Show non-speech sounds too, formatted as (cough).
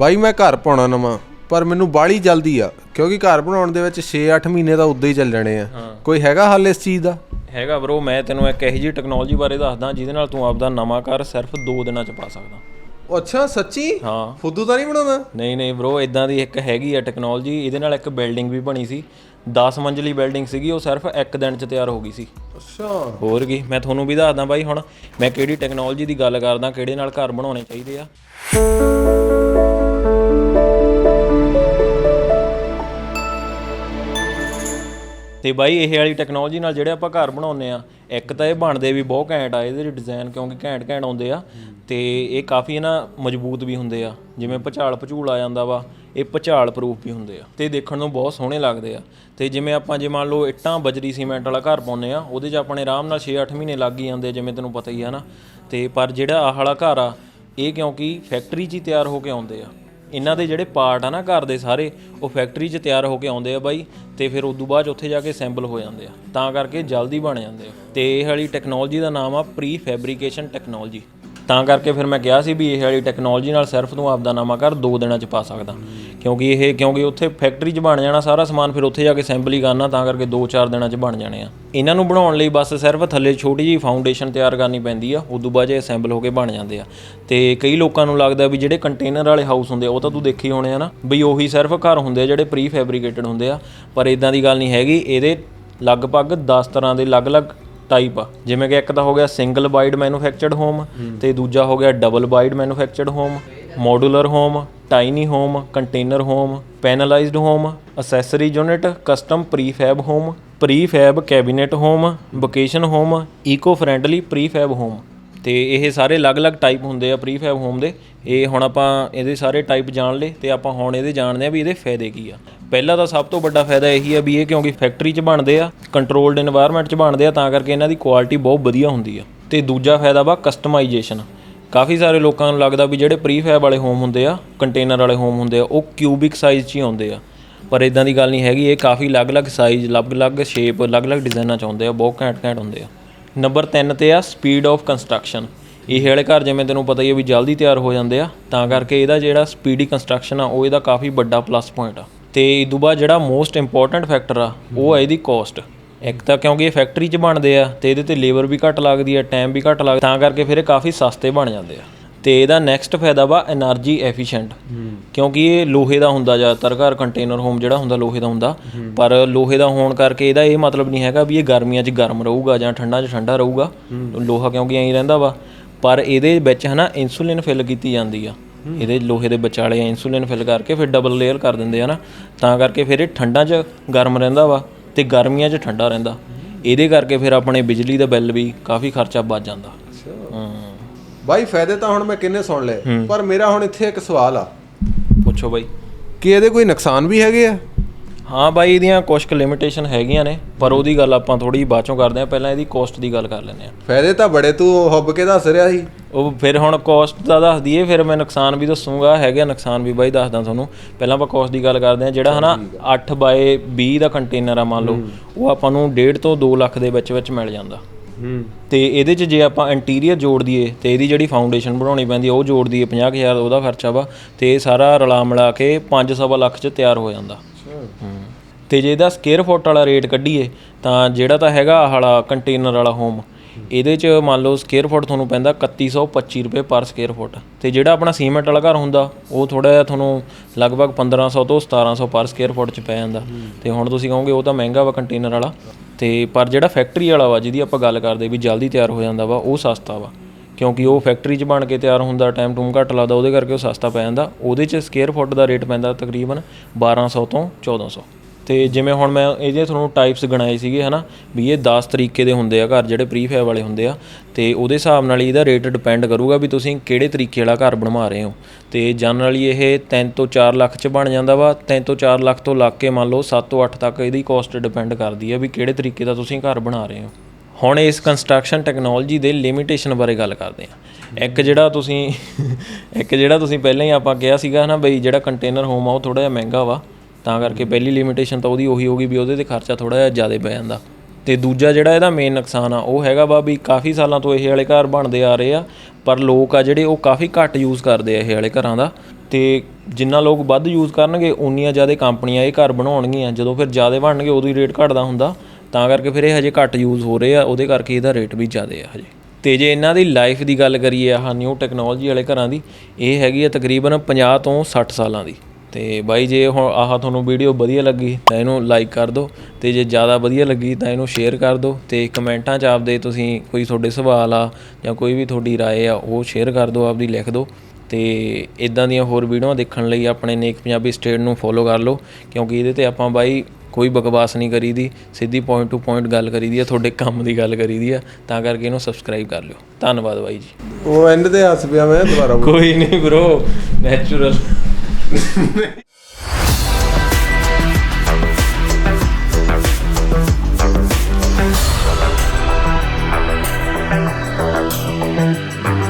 ਬਾਈ ਮੈਂ ਘਰ ਪਾਉਣਾ ਨਵਾਂ ਪਰ ਮੈਨੂੰ ਬਾਲੀ ਜਲਦੀ ਆ ਕਿਉਂਕਿ ਘਰ ਬਣਾਉਣ ਦੇ ਵਿੱਚ 6-8 ਮਹੀਨੇ ਤਾਂ ਉਦਾਂ ਹੀ ਚੱਲ ਜਾਣੇ ਆ। ਕੋਈ ਹੈਗਾ ਹੱਲ ਇਸ ਚੀਜ਼ ਦਾ? ਹੈਗਾ ਬ్రో ਮੈਂ ਤੈਨੂੰ ਇੱਕ ਇਹੋ ਜਿਹੀ ਟੈਕਨੋਲੋਜੀ ਬਾਰੇ ਦੱਸਦਾ ਜਿਹਦੇ ਨਾਲ ਤੂੰ ਆਪਦਾ ਨਵਾਂ ਘਰ ਸਿਰਫ 2 ਦਿਨਾਂ ਚ ਪਾ ਸਕਦਾ। ਅੱਛਾ ਸੱਚੀ? ਹਾਂ। ਫੁੱਦੂ ਤਾਂ ਨਹੀਂ ਬਣਾਉਣਾ? ਨਹੀਂ ਨਹੀਂ ਬ్రో ਇਦਾਂ ਦੀ ਇੱਕ ਹੈਗੀ ਆ ਟੈਕਨੋਲੋਜੀ ਇਹਦੇ ਨਾਲ ਇੱਕ ਬਿਲਡਿੰਗ ਵੀ ਬਣੀ ਸੀ। 10 ਮੰਜ਼ਲੀ ਬਿਲਡਿੰਗ ਸੀਗੀ ਉਹ ਸਿਰਫ ਇੱਕ ਦਿਨ ਚ ਤਿਆਰ ਹੋ ਗਈ ਸੀ। ਅੱਛਾ। ਹੋਰ ਕੀ ਮੈਂ ਤੁਹਾਨੂੰ ਵੀ ਦੱਸਦਾ ਬਾਈ ਹੁਣ ਮੈਂ ਕਿਹੜੀ ਟੈਕਨੋਲੋਜੀ ਦੀ ਗੱਲ ਕਰਦਾ ਕਿਹੜੇ ਨਾਲ ਘਰ ਬਣਾਉਣੇ ਚਾਹੀਦੇ ਆ। ਤੇ ਬਾਈ, ਇਹ ਵਾਲੀ ਟੈਕਨੋਲੋਜੀ ਨਾਲ ਜਿਹੜੇ ਆਪਾਂ ਘਰ ਬਣਾਉਂਦੇ ਆ ਇੱਕ ਤਾਂ ਇਹ ਬਣਦੇ ਵੀ ਬਹੁਤ ਘੈਂਟ ਆ, ਇਹਦੇ ਡਿਜ਼ਾਈਨ ਕਿਉਂਕਿ ਘੈਂਟ ਘੈਂਟ ਆਉਂਦੇ ਆ। ਤੇ ਇਹ ਕਾਫੀ ਨਾ ਮਜ਼ਬੂਤ ਵੀ ਹੁੰਦੇ ਆ, ਜਿਵੇਂ ਭੁਚਾਲ ਭਚੂਲ ਆ ਜਾਂਦਾ ਵਾ, ਇਹ ਭੁਚਾਲ ਪ੍ਰੂਫ ਵੀ ਹੁੰਦੇ ਆ। ਤੇ ਦੇਖਣ ਨੂੰ ਬਹੁਤ ਸੋਹਣੇ ਲੱਗਦੇ ਆ। ਤੇ ਜਿਵੇਂ ਆਪਾਂ, ਜੇ ਮੰਨ ਲਓ ਇੱਟਾਂ ਬਜਰੀ ਸੀਮੈਂਟ ਵਾਲਾ ਘਰ ਪਾਉਂਦੇ ਆ, ਉਹਦੇ 'ਚ ਆਪਣੇ ਆਰਾਮ ਨਾਲ 6-8 ਮਹੀਨੇ ਲੱਗ ਹੀ ਜਾਂਦੇ ਜਿਵੇਂ ਤੈਨੂੰ ਪਤਾ ਹੀ ਆ ਨਾ। ਤੇ ਪਰ ਜਿਹੜਾ ਆਹ ਵਾਲਾ ਘਰ ਆ, ਇਹ ਕਿਉਂਕਿ ਫੈਕਟਰੀ 'ਚ ਹੀ ਤਿਆਰ ਹੋ ਕੇ ਆਉਂਦੇ ਆ। ਇਹਨਾਂ ਦੇ ਜਿਹੜੇ ਪਾਰਟ ਆ ਨਾ ਘਰ ਦੇ ਸਾਰੇ, ਉਹ ਫੈਕਟਰੀ 'ਚ ਤਿਆਰ ਹੋ ਕੇ ਆਉਂਦੇ ਆ ਬਾਈ, ਤੇ ਫਿਰ ਉਦੋਂ ਬਾਅਦ 'ਚ ਉੱਥੇ ਜਾ ਕੇ ਅਸੈਂਬਲ ਹੋ ਜਾਂਦੇ ਆ। ਤਾਂ ਕਰਕੇ ਜਲਦੀ ਬਣ ਜਾਂਦੇ ਆ। ਤੇ ਇਹ ਵਾਲੀ ਟੈਕਨੋਲੋਜੀ ਦਾ ਨਾਮ ਆ ਪ੍ਰੀ ਫੈਬਰੀਕੇਸ਼ਨ ਟੈਕਨੋਲੋਜੀ ਤਾਂ ਕਰਕੇ ਫਿਰ ਮੈਂ ਕਿਹਾ ਸੀ ਵੀ ਇਹ ਵਾਲੀ ਟੈਕਨੋਲੋਜੀ ਨਾਲ ਸਿਰਫ ਤੂੰ ਆਪਦਾ ਨਵਾਂ ਘਰ ਦੋ ਦਿਨਾਂ 'ਚ ਪਾ ਸਕਦਾ। ਕਿਉਂਕਿ ਇਹ, ਕਿਉਂਕਿ ਉੱਥੇ ਫੈਕਟਰੀ 'ਚ ਬਣ ਜਾਣਾ ਸਾਰਾ ਸਮਾਨ, ਫਿਰ ਉੱਥੇ ਜਾ ਕੇ ਅਸੈਂਬਲ ਹੀ ਕਰਨਾ, ਤਾਂ ਕਰਕੇ 2-4 ਦਿਨਾਂ 'ਚ ਬਣ ਜਾਣੇ ਆ। ਇਹਨਾਂ ਨੂੰ ਬਣਾਉਣ ਲਈ ਬਸ ਸਿਰਫ ਥੱਲੇ ਛੋਟੀ ਜਿਹੀ ਫਾਊਂਡੇਸ਼ਨ ਤਿਆਰ ਕਰਨੀ ਪੈਂਦੀ ਆ, ਉਦੋਂ ਬਾਅਦ 'ਚ ਅਸੈਂਬਲ ਹੋ ਕੇ ਬਣ ਜਾਂਦੇ ਆ। ਤੇ ਕਈ ਲੋਕਾਂ ਨੂੰ ਲੱਗਦਾ ਵੀ ਜਿਹੜੇ ਕੰਟੇਨਰ ਵਾਲੇ ਹਾਊਸ ਹੁੰਦੇ ਆ, ਉਹ ਤਾਂ ਤੂੰ ਦੇਖੇ ਹੋਣੇ ਆ ਨਾ, ਵੀ ਉਹੀ ਸਿਰਫ ਘਰ ਹੁੰਦੇ ਆ ਜਿਹੜੇ ਪ੍ਰੀ ਫੈਬਰੀਕੇਟਡ ਹੁੰਦੇ ਆ। ਪਰ ਇਦਾਂ ਦੀ ਗੱਲ ਨਹੀਂ ਹੈਗੀ, ਇਹਦੇ ਲਗਭਗ 10 ਤਰ੍ਹਾਂ ਦੇ ਅਲੱਗ-ਅਲੱਗ ਟਾਈਪ ਆ। ਜਿਵੇਂ ਕਿ ਇੱਕ ਤਾਂ ਹੋ ਗਿਆ ਸਿੰਗਲ ਵਾਈਡ ਮੈਨੂਫੈਕਚਰਡ ਹੋਮ ਤੇ ਦੂਜਾ ਹੋ ਗਿਆ double wide manufactured home modular home tiny home container home panelized home accessory unit custom prefab home prefab cabinet home vacation home eco friendly prefab home ਤੇ ਇਹ ਸਾਰੇ ਅਲੱਗ-ਅਲੱਗ ਟਾਈਪ ਹੁੰਦੇ ਆ ਪ੍ਰੀਫੈਬ ਹੋਮ ਦੇ। ਇਹ ਹੁਣ ਆਪਾਂ ਇਹਦੇ ਸਾਰੇ ਟਾਈਪ ਜਾਣ ਲਏ ਤੇ ਆਪਾਂ ਹੁਣ ਇਹਦੇ ਜਾਣਦੇ ਆ ਵੀ ਇਹਦੇ ਫਾਇਦੇ ਕੀ ਆ। ਪਹਿਲਾ ਤਾਂ ਸਭ ਤੋਂ ਵੱਡਾ ਫਾਇਦਾ ਇਹੀ ਆ ਵੀ ਇਹ ਕਿਉਂਕਿ ਫੈਕਟਰੀ 'ਚ ਬਣਦੇ ਆ ਕੰਟਰੋਲਡ এনवायरमेंट 'ਚ ਬਣਦੇ ਆ, ਤਾਂ ਕਰਕੇ ਇਹਨਾਂ ਦੀ ਕੁਆਲਿਟੀ ਬਹੁਤ ਵਧੀਆ ਹੁੰਦੀ ਆ। ਤੇ ਦੂਜਾ ਫਾਇਦਾ ਵਾ ਕਸਟਮਾਈਜੇਸ਼ਨ ਕਾਫੀ ਸਾਰੇ ਲੋਕਾਂ ਨੂੰ ਲੱਗਦਾ ਵੀ ਜਿਹੜੇ ਪ੍ਰੀਫੈਬ ਵਾਲੇ ਹੋਮ ਹੁੰਦੇ ਆ ਕੰਟੇਨਰ ਵਾਲੇ ਹੋਮ ਹੁੰਦੇ ਆ, ਉਹ ਕਿਊਬਿਕ ਸਾਈਜ਼ 'ਚ ਹੀ ਆਉਂਦੇ ਆ। ਪਰ ਇਦਾਂ ਦੀ ਗੱਲ ਨਹੀਂ ਹੈਗੀ, ਇਹ ਕਾਫੀ ਅਲੱਗ-ਅਲੱਗ ਸਾਈਜ਼ ਅਲੱਗ-ਅਲੱਗ ਸ਼ੇਪ ਅਲੱਗ-ਅਲੱਗ ਡਿਜ਼ਾਈਨਾਂ ਚ ਆਉਂਦੇ ਆ, ਬਹੁਤ ਘੈਂਟ-ਘੈਂਟ ਹੁੰਦੇ ਆ। ਨੰਬਰ 3 ਤੇ ਆ ਸਪੀਡ ਆਫ ਕੰਸਟਰਕਸ਼ਨ ਇਹ ਵਾਲੇ ਘਰ ਜਿਵੇਂ ਤੈਨੂੰ ਪਤਾ ਹੀ ਹੈ ਵੀ ਜਲਦੀ ਤਿਆਰ ਹੋ ਜਾਂਦੇ ਆ, ਤਾਂ ਕਰਕੇ ਇਹਦਾ ਜਿਹੜਾ ਸਪੀਡੀ ਕੰਸਟਰਕਸ਼ਨ ਆ, ਉਹ ਇਹਦਾ ਕਾਫੀ ਵੱਡਾ ਪਲੱਸ ਪੁਆਇੰਟ ਆ। ਤੇ ਇਸ ਤੋਂ ਬਾਅਦ ਜਿਹੜਾ ਮੋਸਟ ਇੰਪੋਰਟੈਂਟ ਫੈਕਟਰ ਆ, ਉਹ ਆ ਇਹਦੀ ਕੋਸਟ ਇੱਕ ਤਾਂ ਕਿਉਂਕਿ ਇਹ ਫੈਕਟਰੀ 'ਚ ਬਣਦੇ ਆ, ਤੇ ਇਹਦੇ ਤੇ ਲੇਬਰ ਵੀ ਘੱਟ ਲੱਗਦੀ ਆ ਟਾਈਮ ਵੀ ਘੱਟ ਲੱਗਦਾ, ਤਾਂ ਕਰਕੇ ਫਿਰ ਇਹ ਕਾਫੀ ਸਸਤੇ ਬਣ ਜਾਂਦੇ ਆ। ਤੇ ਇਹਦਾ ਨੈਕਸਟ ਫਾਇਦਾ ਵਾ એનર્ਜੀ ਐਫੀਸ਼ੀਐਂਟ ਕਿਉਂਕਿ ਇਹ ਲੋਹੇ ਦਾ ਹੁੰਦਾ ਜ਼ਿਆਦਾਤਰ ਘਰ ਕੰਟੇਨਰ ਹੋਮ ਜਿਹੜਾ ਹੁੰਦਾ ਲੋਹੇ ਦਾ ਹੁੰਦਾ। ਪਰ ਲੋਹੇ ਦਾ ਹੋਣ ਕਰਕੇ ਇਹਦਾ ਇਹ ਮਤਲਬ ਨਹੀਂ ਹੈਗਾ ਵੀ ਇਹ ਗਰਮੀਆਂ 'ਚ ਗਰਮ ਰਹੂਗਾ ਜਾਂ ਠੰਡਾਂ 'ਚ ਠੰਡਾ ਰਹੂਗਾ। ਲੋਹਾ ਕਿਉਂਕਿ ਐਂ ਰਹਿੰਦਾ ਵਾ। ਪਰ ਇਹਦੇ ਵਿੱਚ ਹਨਾ ਇਨਸੂਲਿਨ ਫਿਲ ਕੀਤੀ ਜਾਂਦੀ ਆ। ਇਹਦੇ ਲੋਹੇ ਦੇ ਵਿਚਾਲੇ ਇਨਸੂਲਿਨ ਫਿਲ ਕਰਕੇ ਫਿਰ ਡਬਲ ਲੇਅਰ ਕਰ ਦਿੰਦੇ ਆ ਨਾ। ਤਾਂ ਕਰਕੇ ਫਿਰ ਇਹ ਠੰਡਾਂ 'ਚ ਗਰਮ ਰਹਿੰਦਾ ਵਾ ਤੇ ਗਰਮੀਆਂ 'ਚ ਠੰਡਾ ਰਹਿੰਦਾ। ਇਹਦੇ ਕਰਕੇ ਫਿਰ ਆਪਣੇ ਬਿਜਲੀ ਦਾ ਬਿੱਲ ਵੀ ਕਾਫੀ ਖਰਚਾ ਵੱਧ ਜਾਂਦਾ। ਹਾਂ। ਬਾਈ ਫਾਇਦੇ ਤਾਂ ਹੁਣ ਮੈਂ ਕਿੰਨੇ ਸੁਣ ਲਏ ਪਰ ਮੇਰਾ ਹੁਣ ਇੱਥੇ ਇੱਕ ਸਵਾਲ ਆ। ਪੁੱਛੋ ਬਾਈ। ਕਿ ਇਹਦੇ ਕੋਈ ਨੁਕਸਾਨ ਵੀ ਹੈਗੇ ਆ? ਹਾਂ ਬਾਈ ਇਹਦੀਆਂ ਕੁਝ ਕੁ ਲਿਮਿਟੇਸ਼ਨ ਹੈਗੀਆਂ ਨੇ ਪਰ ਉਹਦੀ ਗੱਲ ਆਪਾਂ ਥੋੜੀ ਬਾਅਦ ਕਰਦੇ ਆ ਪਹਿਲਾਂ ਇਹਦੀ ਕੋਸਟ ਦੀ ਗੱਲ ਕਰ ਲੈਂਦੇ ਆ ਫਾਇਦੇ ਤਾਂ ਬੜੇ ਤੂੰ ਹੁੱਬ ਕੇ ਦੱਸ ਰਿਹਾ ਸੀ। ਉਹ ਫਿਰ ਹੁਣ ਕੋਸਟ ਦਾ ਦੱਸ ਦਈਏ ਫਿਰ ਮੈਂ ਨੁਕਸਾਨ ਵੀ ਦੱਸੂਗਾ ਹੈਗੇ ਨੁਕਸਾਨ ਵੀ ਬਾਈ ਦੱਸਦਾ ਤੁਹਾਨੂੰ। ਪਹਿਲਾਂ ਆਪਾਂ ਕੋਸਟ ਦੀ ਗੱਲ ਕਰਦੇ ਆ ਜਿਹੜਾ ਹਨਾ 8 ਬਾਏ 20 ਦਾ ਕੰਟੇਨਰ ਆ ਮੰਨ ਲਓ ਉਹ ਆਪਾਂ ਨੂੰ 1.5 ਤੋਂ 2 ਲੱਖ ਦੇ ਵਿੱਚ ਵਿੱਚ ਮਿਲ ਜਾਂਦਾ। ਤੇ ਇਹਦੇ 'ਚ ਜੇ ਆਪਾਂ ਇੰਟੀਰੀਅਰ ਜੋੜ ਦਈਏ ਤੇ ਇਹਦੀ ਜਿਹੜੀ ਫਾਊਂਡੇਸ਼ਨ ਬਣਾਉਣੀ ਪੈਂਦੀ ਆ, ਉਹ ਜੋੜ ਦਈਏ 50000 ਉਹਦਾ ਖਰਚਾ ਵਾ ਤੇ ਇਹ ਸਾਰਾ ਰਲਾ ਮਿਲਾ ਕੇ 5 ਲੱਖ 'ਚ ਤਿਆਰ ਹੋ ਜਾਂਦਾ। ਹੂੰ। ਤੇ ਜੇ ਇਹਦਾ ਸਕੁਅਰ ਫੁੱਟ ਵਾਲਾ ਰੇਟ ਕੱਢੀਏ, ਤਾਂ ਜਿਹੜਾ ਤਾਂ ਹੈਗਾ ਆਹ ਵਾਲਾ ਕੰਟੇਨਰ ਵਾਲਾ ਹੋਮ ਇਹਦੇ 'ਚ ਮੰਨ ਲਓ ਸਕੁਅਰ ਫੁੱਟ ਤੁਹਾਨੂੰ ਪੈਂਦਾ 3125 ਰੁਪਏ ਪਰ ਸਕੁਅਰ ਫੁੱਟ ਤੇ ਜਿਹੜਾ ਆਪਣਾ ਸੀਮੈਂਟ ਵਾਲਾ ਘਰ ਹੁੰਦਾ, ਉਹ ਥੋੜਾ ਜਿਹਾ ਤੁਹਾਨੂੰ ਲਗਭਗ 1500 ਤੋਂ 1700 ਪਰ ਸਕੁਅਰ ਫੁੱਟ 'ਚ ਪੈ ਜਾਂਦਾ। ਤੇ ਹੁਣ ਤੁਸੀਂ ਕਹੋਗੇ ਉਹ ਤਾਂ ਮਹਿੰਗਾ ਵਾ ਕੰਟੇਨਰ ਵਾਲਾ। ਤੇ ਪਰ ਜਿਹੜਾ ਫੈਕਟਰੀ ਵਾਲਾ ਵਾ, ਜਿਹਦੀ ਆਪਾਂ ਗੱਲ ਕਰਦੇ ਵੀ ਜਲਦੀ ਤਿਆਰ ਹੋ ਜਾਂਦਾ ਵਾ, ਉਹ ਸਸਤਾ ਵਾ। ਕਿਉਂਕਿ ਉਹ ਫੈਕਟਰੀ 'ਚ ਬਣ ਕੇ ਤਿਆਰ ਹੁੰਦਾ ਟਾਈਮ ਟੂਮ ਘੱਟ ਲੱਗਦਾ, ਉਹਦੇ ਕਰਕੇ ਉਹ ਸਸਤਾ ਪੈ ਜਾਂਦਾ। ਉਹਦੇ 'ਚ ਸਕੁਅਰ ਫੁੱਟ ਦਾ ਰੇਟ ਪੈਂਦਾ ਤਕਰੀਬਨ 1200 ਤੋਂ 1400 ਤੇ ਜਿਵੇਂ ਹੁਣ ਮੈਂ ਇਹਦੇ ਤੁਹਾਨੂੰ ਟਾਈਪਸ ਗਣਾਏ ਸੀਗੇ, ਹਨਾ, ਵੀ ਇਹ 10 ਤਰੀਕੇ ਦੇ ਹੁੰਦੇ ਆ ਘਰ, ਜਿਹੜੇ ਪ੍ਰੀਫੈਬ ਵਾਲੇ ਹੁੰਦੇ ਆ, ਤੇ ਉਹਦੇ ਹਿਸਾਬ ਨਾਲ ਹੀ ਇਹਦਾ ਰੇਟ ਡਿਪੈਂਡ ਕਰੂਗਾ ਵੀ ਤੁਸੀਂ ਕਿਹੜੇ ਤਰੀਕੇ ਵਾਲਾ ਘਰ ਬਣਵਾ ਰਹੇ ਹੋ। ਤੇ ਜਨਰਲੀ ਇਹ 3 ਤੋਂ 4 ਲੱਖ 'ਚ ਬਣ ਜਾਂਦਾ ਵਾ 3 ਤੋਂ 4 ਲੱਖ ਤੋਂ ਲੱਗ ਕੇ ਮੰਨ ਲਓ 7 ਤੋਂ 8 ਤੱਕ ਇਹਦੀ ਕਾਸਟ ਡਿਪੈਂਡ ਕਰਦੀ ਆ ਵੀ ਕਿਹੜੇ ਤਰੀਕੇ ਦਾ ਤੁਸੀਂ ਘਰ ਬਣਾ ਰਹੇ ਹੋ। ਹੁਣ ਇਸ ਕੰਸਟਰਕਸ਼ਨ ਟੈਕਨੋਲੋਜੀ ਦੇ ਲਿਮਿਟੇਸ਼ਨ ਬਾਰੇ ਗੱਲ ਕਰਦੇ ਹਾਂ ਇੱਕ ਜਿਹੜਾ ਤੁਸੀਂ, ਇੱਕ ਜਿਹੜਾ ਤੁਸੀਂ ਪਹਿਲਾਂ ਹੀ ਆਪਾਂ ਕਿਹਾ ਸੀਗਾ ਨਾ ਬਈ ਜਿਹੜਾ ਕੰਟੇਨਰ ਹੋਮ ਆ, ਉਹ ਥੋੜਾ ਜਿਹਾ ਮਹਿੰਗਾ ਵਾ। ਤਾਂ ਕਰਕੇ ਪਹਿਲੀ ਲਿਮਿਟੇਸ਼ਨ ਤਾਂ ਉਹਦੀ ਉਹੀ ਹੋਗੀ ਵੀ ਉਹਦੇ ਤੇ ਖਰਚਾ ਥੋੜਾ ਜਿਹਾ ਜ਼ਿਆਦਾ ਪੈ ਜਾਂਦਾ। ਤੇ ਦੂਜਾ ਜਿਹੜਾ ਇਹਦਾ ਮੇਨ ਨੁਕਸਾਨ ਆ, ਉਹ ਹੈਗਾ ਵਾ ਵੀ ਕਾਫੀ ਸਾਲਾਂ ਤੋਂ ਇਹ ਵਾਲੇ ਘਰ ਬਣਦੇ ਆ ਰਹੇ ਆ, ਪਰ ਲੋਕ ਆ ਜਿਹੜੇ ਉਹ ਕਾਫੀ ਘੱਟ ਯੂਜ਼ ਕਰਦੇ ਆ ਇਹ ਵਾਲੇ ਘਰਾਂ ਦਾ। ਤੇ ਜਿੰਨਾ ਲੋਕ ਵੱਧ ਯੂਜ਼ ਕਰਨਗੇ, ਉਨੀਆਂ ਜ਼ਿਆਦਾ ਕੰਪਨੀਆਂ ਇਹ ਘਰ ਬਣਾਉਣਗੀਆਂ। ਜਦੋਂ ਫਿਰ ਜ਼ਿਆਦਾ ਬਣਨਗੇ, ਉਦੋਂ ਹੀ ਰੇਟ ਘਟਦਾ ਹੁੰਦਾ। ਤਾਂ ਕਰਕੇ ਫਿਰ ਇਹ ਹਜੇ ਘੱਟ ਯੂਜ਼ ਹੋ ਰਹੇ ਆ, ਉਹਦੇ ਕਰਕੇ ਇਹਦਾ ਰੇਟ ਵੀ ਜ਼ਿਆਦਾ ਆ ਹਜੇ। ਤੇ ਜੇ ਇਹਨਾਂ ਦੀ ਲਾਈਫ ਦੀ ਗੱਲ ਕਰੀਏ, ਆਹ ਨਿਊ ਟੈਕਨੋਲੋਜੀ ਵਾਲੇ ਘਰਾਂ ਦੀ, ਇਹ ਹੈਗੀ ਆ ਤਕਰੀਬਨ 50 ਤੋਂ 60 ਸਾਲਾਂ ਦੀ। ਅਤੇ ਬਾਈ ਜੇ ਹੁ ਆਹ ਤੁਹਾਨੂੰ ਵੀਡੀਓ ਵਧੀਆ ਲੱਗੀ ਤਾਂ ਇਹਨੂੰ ਲਾਈਕ ਕਰ ਦਿਓ ਅਤੇ ਜੇ ਜ਼ਿਆਦਾ ਵਧੀਆ ਲੱਗੀ ਤਾਂ ਇਹਨੂੰ ਸ਼ੇਅਰ ਕਰ ਦਿਓ ਅਤੇ ਕਮੈਂਟਾਂ 'ਚ ਆਪਦੇ ਤੁਸੀਂ ਕੋਈ ਤੁਹਾਡੇ ਸਵਾਲ ਆ ਜਾਂ ਕੋਈ ਵੀ ਤੁਹਾਡੀ ਰਾਏ ਆ ਉਹ ਸ਼ੇਅਰ ਕਰ ਦਿਓ ਆਪਦੀ ਲਿਖ ਦਿਓ ਅਤੇ ਇੱਦਾਂ ਦੀਆਂ ਹੋਰ ਵੀਡੀਓਆਂ ਦੇਖਣ ਲਈ ਆਪਣੇ ਨੇਕ ਪੰਜਾਬੀ ਸਟੇਟ ਨੂੰ ਫੋਲੋ ਕਰ ਲਓ ਕਿਉਂਕਿ ਇਹਦੇ 'ਤੇ ਆਪਾਂ ਬਾਈ ਕੋਈ ਬਕਵਾਸ ਨਹੀਂ ਕਰੀਦੀ ਸਿੱਧੀ ਪੁਆਇੰਟ ਟੂ ਪੁਆਇੰਟ ਗੱਲ ਕਰੀਦੀ ਆ ਤੁਹਾਡੇ ਕੰਮ ਦੀ ਗੱਲ ਕਰੀਦੀ ਆ ਤਾਂ ਕਰਕੇ ਇਹਨੂੰ ਸਬਸਕ੍ਰਾਈਬ ਕਰ ਲਿਓ। ਧੰਨਵਾਦ ਬਾਈ ਜੀ। ਉਹ ਐਂਡ ਤੇ ਹੱਸ ਪਿਆ ਮੈਂ ਦੁਬਾਰਾ ਕੋਈ ਨਹੀਂ ਬ్రో ਨੈਚੁਰਲ (laughs) Thank.